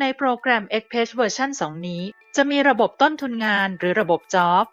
ในโปรแกรม Xpage เวอร์ชัน2 นี้ จะมีระบบต้นทุนงานหรือระบบ Job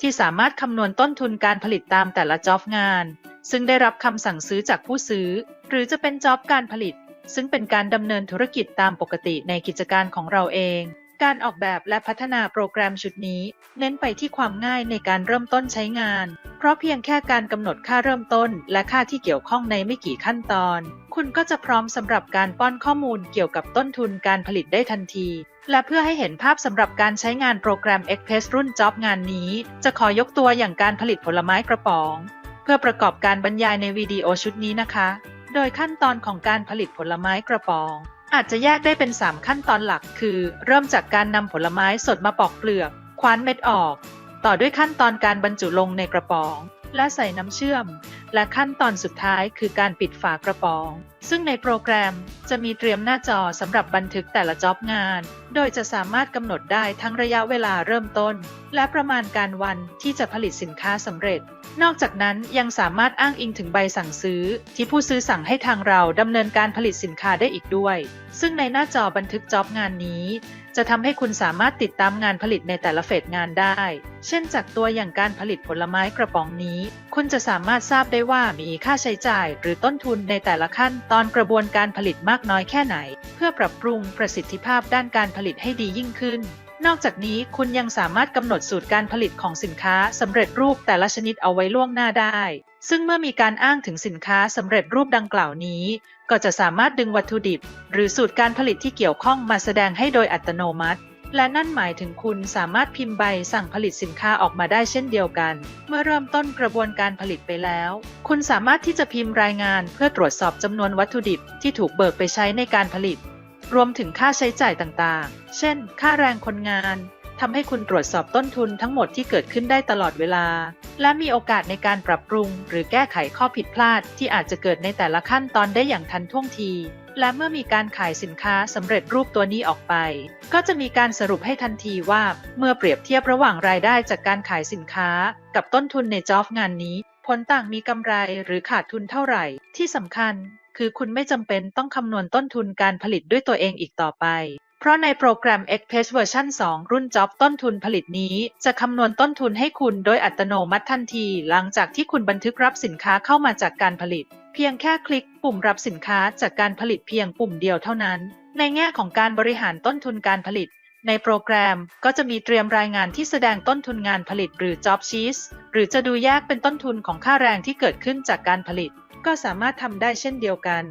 ที่สามารถคำนวณต้นทุนการผลิตตามแต่ละ Job งาน ซึ่งได้รับคำสั่งซื้อจากผู้ซื้อ หรือจะเป็น Job การผลิต ซึ่งเป็นการดำเนินธุรกิจตามปกติในกิจการของเราเอง การออกแบบและพัฒนาโปรแกรมชุดนี้ เน้นไปที่ความง่ายในการเริ่มต้นใช้งาน เพราะเพียงแค่การกำหนดค่าเริ่มต้น และค่าที่เกี่ยวข้องในไม่กี่ขั้นตอน คุณก็จะพร้อมสำหรับการป้อนข้อมูลเกี่ยวกับต้นทุนการผลิตได้ทันที และเพื่อให้เห็นภาพสำหรับการใช้งานโปรแกรม Express รุ่น Job งานนี้ จะขอยกตัวอย่างการผลิตผลไม้กระป๋อง เพื่อประกอบการบรรยายในวิดีโอชุดนี้นะคะ โดยขั้นตอนของการผลิตผลไม้กระป๋อง อาจจะแยกได้เป็น 3 ขั้นตอนหลัก คือ เริ่มจากการนำผลไม้สดมาปอกเปลือก คว้านเม็ดออก ต่อด้วยขั้นตอนการบรรจุลงในกระป๋อง และใส่น้ำเชื่อม และขั้นตอนสุดท้ายคือการปิดฝากระป๋อง ซึ่งในโปรแกรมจะมีเตรียมหน้าจอสำหรับบันทึกแต่ละจ็อบงาน โดยจะสามารถกำหนดได้ทั้งระยะเวลาเริ่มต้น และประมาณการวันที่จะผลิตสินค้าสำเร็จ นอกจากนั้นยังสามารถอ้างอิงถึงใบสั่งซื้อ ที่ผู้ซื้อสั่งให้ทางเราดำเนินการผลิตสินค้าได้อีกด้วย ซึ่งในหน้าจอบันทึกจ็อบงานนี้ จะทำให้คุณสามารถติดตามงานผลิตในแต่ละเฟสงานได้ เช่นจากตัวอย่างการผลิตผลไม้กระป๋องนี้ คุณจะสามารถทราบได้ว่ามีค่าใช้จ่าย หรือต้นทุนในแต่ละขั้นตอนกระบวนการผลิตมากน้อยแค่ไหน เพื่อปรับปรุงประสิทธิภาพด้านการผลิตให้ดียิ่งขึ้น นอกจากนี้คุณยังสามารถกำหนดสูตรการผลิตของสินค้าสำเร็จรูปแต่ละชนิดเอาไว้ล่วงหน้าได้ ซึ่งเมื่อมีการอ้างถึงสินค้าสำเร็จรูปดังกล่าวนี้ ก็จะสามารถดึงวัตถุดิบ หรือสูตรการผลิตที่เกี่ยวข้องมาแสดงให้โดยอัตโนมัติและนั่นหมายถึงคุณสามารถพิมพ์ใบสั่งผลิตสินค้าออกมาได้เช่นเดียวกัน เมื่อเริ่มต้นกระบวนการผลิตไปแล้ว คุณสามารถที่จะพิมพ์รายงานเพื่อตรวจสอบจำนวนวัตถุดิบที่ถูกเบิกไปใช้ในการผลิต รวมถึงค่าใช้จ่ายต่างๆ เช่น ค่าแรงคนงานทำให้คุณตรวจสอบต้นทุนทั้งหมดที่เกิดขึ้นได้ตลอดเวลา และมีโอกาสในการปรับปรุง หรือแก้ไขข้อผิดพลาดที่อาจจะเกิดในแต่ละขั้นตอนได้อย่างทันท่วงที และเมื่อมีการขายสินค้าสำเร็จรูปตัวนี้ออกไป ก็จะมีการสรุปให้ทันทีว่า เมื่อเปรียบเทียบระหว่างรายได้จากการขายสินค้า กับต้นทุนในจ็อบงานนี้ ผลต่างมีกำไรหรือขาดทุนเท่าไหร่ ที่สำคัญ คือคุณไม่จำเป็นต้องคำนวณต้นทุนการผลิตด้วยตัวเองอีกต่อไป เพราะในโปรแกรม Xpage เวอร์ชัน2 รุ่น Job ต้นทุนผลิตนี้ จะคำนวณต้นทุนให้คุณโดยอัตโนมัติทันที หลังจากที่คุณบันทึกรับสินค้าเข้ามาจากการผลิต เพียงแค่คลิกปุ่มรับสินค้าจากการผลิตเพียงปุ่มเดียวเท่านั้น ในแง่ของการบริหารต้นทุนการผลิตในโปรแกรมก็จะมีเตรียมรายงานที่แสดงต้นทุนงานผลิตหรือ Job Sheets หรือจะดูแยกเป็นต้นทุนของค่าแรงที่เกิดขึ้นจากการผลิต ก็สามารถทำได้เช่นเดียวกัน